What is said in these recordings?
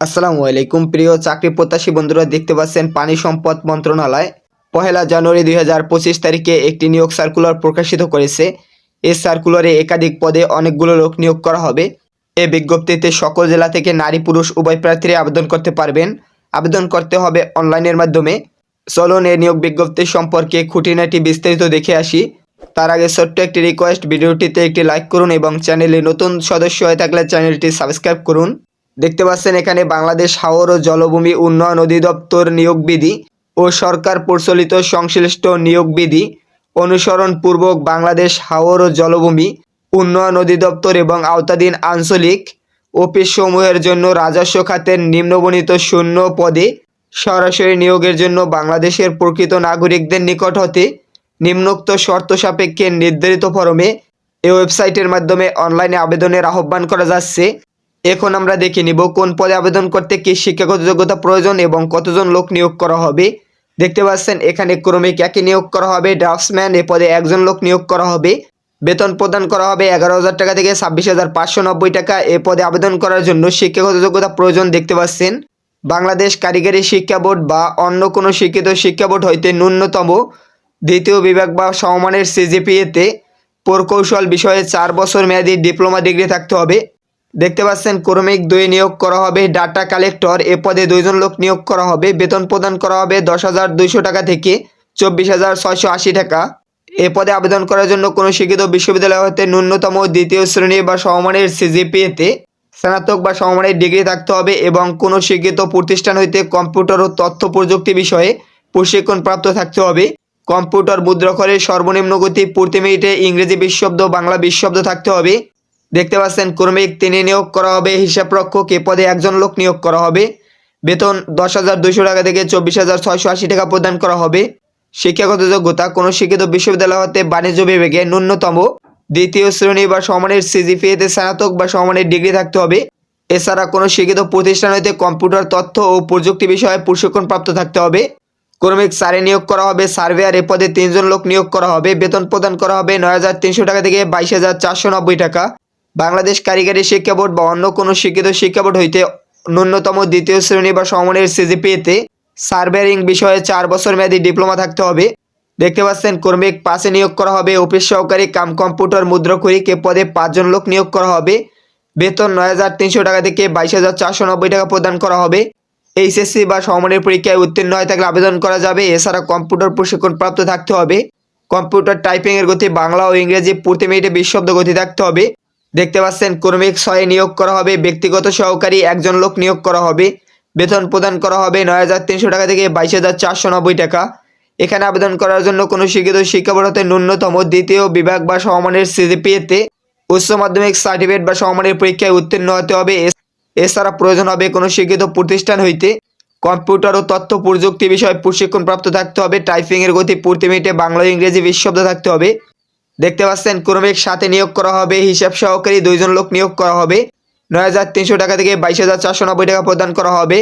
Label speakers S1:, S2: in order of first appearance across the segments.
S1: আসসালামু আলাইকুম, প্রিয় চাকরি প্রত্যাশী বন্ধুরা, দেখতে পাচ্ছেন পানি সম্পদ মন্ত্রণালয়। পহেলা জানুয়ারি দুই হাজার পঁচিশ তারিখে একটি নিয়োগ সার্কুলার প্রকাশিত করেছে। এই সার্কুলারে একাধিক পদে অনেকগুলো লোক নিয়োগ করা হবে। এই বিজ্ঞপ্তিতে সকল জেলা থেকে নারী, পুরুষ, উভয় প্রার্থীরা আবেদন করতে পারবেন। আবেদন করতে হবে অনলাইনের মাধ্যমে। চলুন এই নিয়োগ বিজ্ঞপ্তি সম্পর্কে খুঁটিনাটি বিস্তারিত দেখে আসি। তার আগে ছোট্ট একটি রিকোয়েস্ট ভিডিওটিতে একটি লাইক করুন এবং চ্যানেলে নতুন সদস্য হয়ে থাকলে চ্যানেলটি সাবস্ক্রাইব করুন। দেখতে পাচ্ছেন এখানে বাংলাদেশ হাওর ও জলভূমি উন্নয়ন অধিদপ্তর নিয়োগ বিধি ও সরকার প্রচলিত সংশ্লিষ্ট নিয়োগ বিধি অনুসরণপূর্বক বাংলাদেশ হাওর ও জলভূমি উন্নয়ন অধিদপ্তর এবং আওতাধীন আঞ্চলিক অফিসসমূহের জন্য রাজস্ব খাতের নিম্নবণিত শূন্য পদে সরাসরি নিয়োগের জন্য বাংলাদেশের প্রকৃত নাগরিকদের নিকট হতে নিম্নোক্ত শর্ত সাপেক্ষে নির্ধারিত ফরমে এই ওয়েবসাইটের মাধ্যমে অনলাইনে আবেদনের আহ্বান করা যাচ্ছে। এখন আমরা দেখে নিব কোন পদে আবেদন করতে কি শিক্ষাগত যোগ্যতা প্রয়োজন এবং কতজন লোক নিয়োগ করা হবে। দেখতে পাচ্ছেন, এখানে ক্রমিক একই নিয়োগ করা হবে। ড্রাফটসম্যান, এ পদে একজন লোক নিয়োগ করা হবে। বেতন প্রদান করা হবে এগারো হাজার টাকা থেকে ছাব্বিশ হাজার পাঁচশো নব্বই টাকা। এ পদে আবেদন করার জন্য শিক্ষাগত যোগ্যতা প্রয়োজন, দেখতে পাচ্ছেন। বাংলাদেশ কারিগরি শিক্ষা বোর্ড বা অন্য কোনো শিক্ষিত শিক্ষা বোর্ড হইতে ন্যূনতম দ্বিতীয় বিভাগ বা সমমানের সিজিপিএতে প্রকৌশল বিষয়ে চার বছর মেয়াদী ডিপ্লোমা ডিগ্রি থাকতে হবে। দেখতে পাচ্ছেন, ক্রমিক দুই নিয়োগ করা হবে, ডাটা কালেক্টর, এ পদে দুইজন লোক নিয়োগ করা হবে, বেতন প্রদান করা হবে দশ হাজার দুইশো টাকা থেকে চব্বিশ হাজার ছয়শো আশি টাকা। এ পদে আবেদন করার জন্য কোনো শিক্ষিত বিশ্ববিদ্যালয় হতে ন্যূনতম দ্বিতীয় শ্রেণি বা সমমানের সিজিপিএতে স্নাতক বা সমমানের ডিগ্রি থাকতে হবে এবং কোনো শিক্ষিত প্রতিষ্ঠান হইতে কম্পিউটার ও তথ্য প্রযুক্তি বিষয়ে প্রশিক্ষণ প্রাপ্ত থাকতে হবে। কম্পিউটার মুদ্রাক্ষরের সর্বনিম্ন গতি প্রতি মিনিটে ইংরেজি বিশ্বব্দ বাংলা বিশ্বব্দ থাকতে হবে। দেখতে পাচ্ছেন, ক্রমিক তিনি নিয়োগ করা হবে, হিসাব রক্ষক এ পদে একজন লোক নিয়োগ করা হবে। বেতন দশ হাজার দুইশো টাকা থেকে চব্বিশ হাজার ছয়শো আশি টাকা প্রদান করা হবে। শিক্ষাগত যোগ্যতা, কোনো শিক্ষিত বিশ্ববিদ্যালয় হতে বাণিজ্য বিভাগে ন্যূনতম দ্বিতীয় শ্রেণি বা সমানের সিজিপিএতে স্নাতক বা সমানের ডিগ্রি থাকতে হবে। এছাড়া কোনো শিক্ষিত প্রতিষ্ঠান হইতে কম্পিউটার তথ্য ও প্রযুক্তি বিষয়ে প্রশিক্ষণ প্রাপ্ত থাকতে হবে। ক্রমিক সারে নিয়োগ করা হবে, সার্ভেয়ার এ পদে তিনজন লোক নিয়োগ করা হবে, বেতন প্রদান করা হবে নয় হাজার তিনশো টাকা থেকে বাইশ হাজার চারশো নব্বই টাকা। বাংলাদেশ কারিগরি শিক্ষা বোর্ড বা অন্য কোনো শিক্ষিত শিক্ষা বোর্ড হইতে ন্যূনতম দ্বিতীয় শ্রেণি বা সমনের সিজিপিএতে সার্ভেয়ারিং বিষয়ে চার বছর মেয়াদী ডিপ্লোমা থাকতে হবে। দেখতে পাচ্ছেন কর্মিক পাশে নিয়োগ করা হবে, অফিস সহকারী কাম কম্পিউটার মুদ্রাক্ষরিক এ পদে পাঁচজন লোক নিয়োগ করা হবে। বেতন নয় হাজার তিনশো টাকা থেকে বাইশ হাজার চারশো নব্বই টাকা প্রদান করা হবে। এইচএসসি বা সমনের পরীক্ষায় উত্তীর্ণ হয়ে থাকলে আবেদন করা যাবে। এছাড়া কম্পিউটার প্রশিক্ষণ প্রাপ্ত থাকতে হবে। কম্পিউটার টাইপিংয়ের গতি বাংলা ও ইংরেজি প্রতি মিনিটে বিশব্দ গতি থাকতে হবে। দেখতে পাচ্ছেন, কর্মিক ছয়ে নিয়োগ করা হবে, ব্যক্তিগত সহকারী একজন লোক নিয়োগ করা হবে, বেতন প্রদান করা হবে নয় হাজার তিনশো টাকা থেকে বাইশ হাজার চারশো নব্বই টাকা। এখানে আবেদন করার জন্য কোনো শিক্ষিত শিক্ষা বোর্ড হতে ন্যূনতম দ্বিতীয় বিভাগ বা সমমানের সিজিপিএতে উচ্চ মাধ্যমিক সার্টিফিকেট বা সমমানের পরীক্ষায় উত্তীর্ণ হতে হবে। এছাড়া প্রয়োজন হবে কোনো শিক্ষিত প্রতিষ্ঠান হইতে কম্পিউটার ও তথ্য প্রযুক্তি বিষয়ে প্রশিক্ষণ প্রাপ্ত থাকতে হবে, টাইপিংয়ের গতি প্রতি মিনিটে বাংলা ইংরেজি বিশব্দ থাকতে হবে। দেখতে পাচ্ছেন, ক্রমিক সাথে নিয়োগ করা হবে, হিসাব সহকারী দুইজন লোক নিয়োগ করা হবে। নয় হাজার তিনশো টাকা থেকে বাইশ হাজার চারশো নব্বই টাকা প্রদান করা হবে।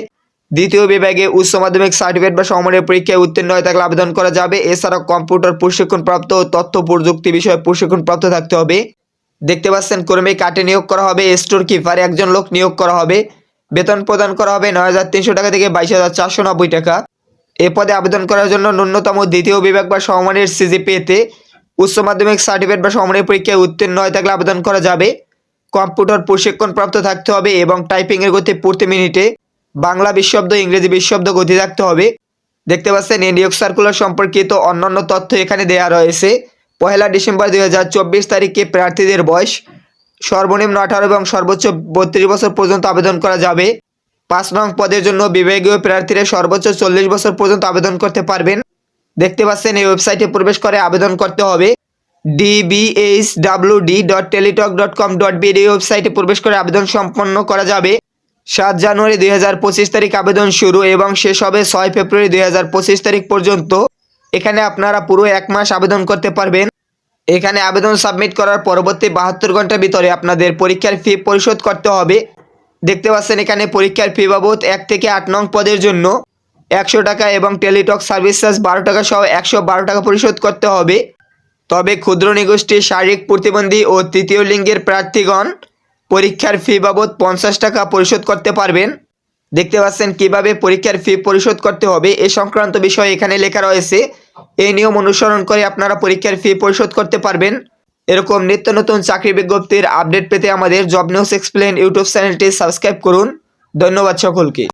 S1: দ্বিতীয় বিভাগে উচ্চ মাধ্যমিক সার্টিফিকেট বা সমমানের পরীক্ষায় উত্তীর্ণ হয়ে থাকলে আবেদন করা যাবে। এছাড়াও কম্পিউটার প্রশিক্ষণ প্রাপ্ত ও তথ্য প্রযুক্তি বিষয়ে প্রশিক্ষণ প্রাপ্ত থাকতে হবে। দেখতে পাচ্ছেন কর্মী কাটে নিয়োগ করা হবে, স্টোর কিপার একজন লোক নিয়োগ করা হবে। বেতন প্রদান করা হবে নয় হাজার তিনশো টাকা থেকে বাইশ হাজার চারশো নব্বই টাকা। এ পদে আবেদন করার জন্য ন্যূনতম দ্বিতীয় বিভাগ বা সমমানের সিজিপিএতে উচ্চ মাধ্যমিক সার্টিফিকেট বা সমমানের পরীক্ষায় উত্তীর্ণ হয়ে থাকলে আবেদন করা যাবে। কম্পিউটার প্রশিক্ষণ প্রাপ্ত থাকতে হবে এবং টাইপিংয়ের গতি প্রতি মিনিটে বাংলা বিশব্দ ইংরেজি বিশব্দ গতি থাকতে হবে। দেখতে পাচ্ছেন, এই সার্কুলার সম্পর্কিত অন্যান্য তথ্য এখানে দেওয়া রয়েছে। পহেলা ডিসেম্বর দুই হাজার চব্বিশ তারিখে প্রার্থীদের বয়স সর্বনিম্ন আঠারো এবং সর্বোচ্চ বত্রিশ বছর পর্যন্ত আবেদন করা যাবে। পাঁচ নং পদের জন্য বিভাগীয় প্রার্থীরা সর্বোচ্চ চল্লিশ বছর পর্যন্ত আবেদন করতে পারবেন। দেখতে পাচ্ছেন, এই ওয়েবসাইটে প্রবেশ করে আবেদন করতে হবে। DBH W D dot Teletalk dot com dot ওয়েবসাইটে প্রবেশ করে আবেদন সম্পন্ন করা যাবে। সাত জানুয়ারি দুই হাজার পঁচিশ তারিখ আবেদন শুরু এবং শেষ হবে ছয় ফেব্রুয়ারি দুই হাজার পঁচিশ তারিখ পর্যন্ত। এখানে আপনারা পুরো এক মাস আবেদন করতে পারবেন। এখানে আবেদন সাবমিট করার পরবর্তী বাহাত্তর ঘণ্টার ভিতরে আপনাদের পরীক্ষার ফি পরিশোধ করতে হবে। দেখতে পাচ্ছেন, এখানে পরীক্ষার ফি বাবদ এক থেকে আট নং পদের জন্য একশো টাকা এবং টেলিটক সার্ভিস চার্জ বারো টাকা সহ একশো বারো টাকা পরিশোধ করতে হবে। তবে ক্ষুদ্র নিগোষ্ঠী শারীরিক প্রতিবন্ধী ও তৃতীয় লিঙ্গের প্রার্থীগণ পরীক্ষার ফি বাবদ পঞ্চাশ টাকা পরিশোধ করতে পারবেন। দেখতে পাচ্ছেন কীভাবে পরীক্ষার ফি পরিশোধ করতে হবে এ সংক্রান্ত বিষয় এখানে লেখা রয়েছে। এই নিয়ম অনুসরণ করে আপনারা পরীক্ষার ফি পরিশোধ করতে পারবেন। এরকম নিত্য নতুন চাকরি বিজ্ঞপ্তির আপডেট পেতে আমাদের জব নিউজ এক্সপ্লেন ইউটিউব চ্যানেলটি সাবস্ক্রাইব করুন। ধন্যবাদ সকলকে।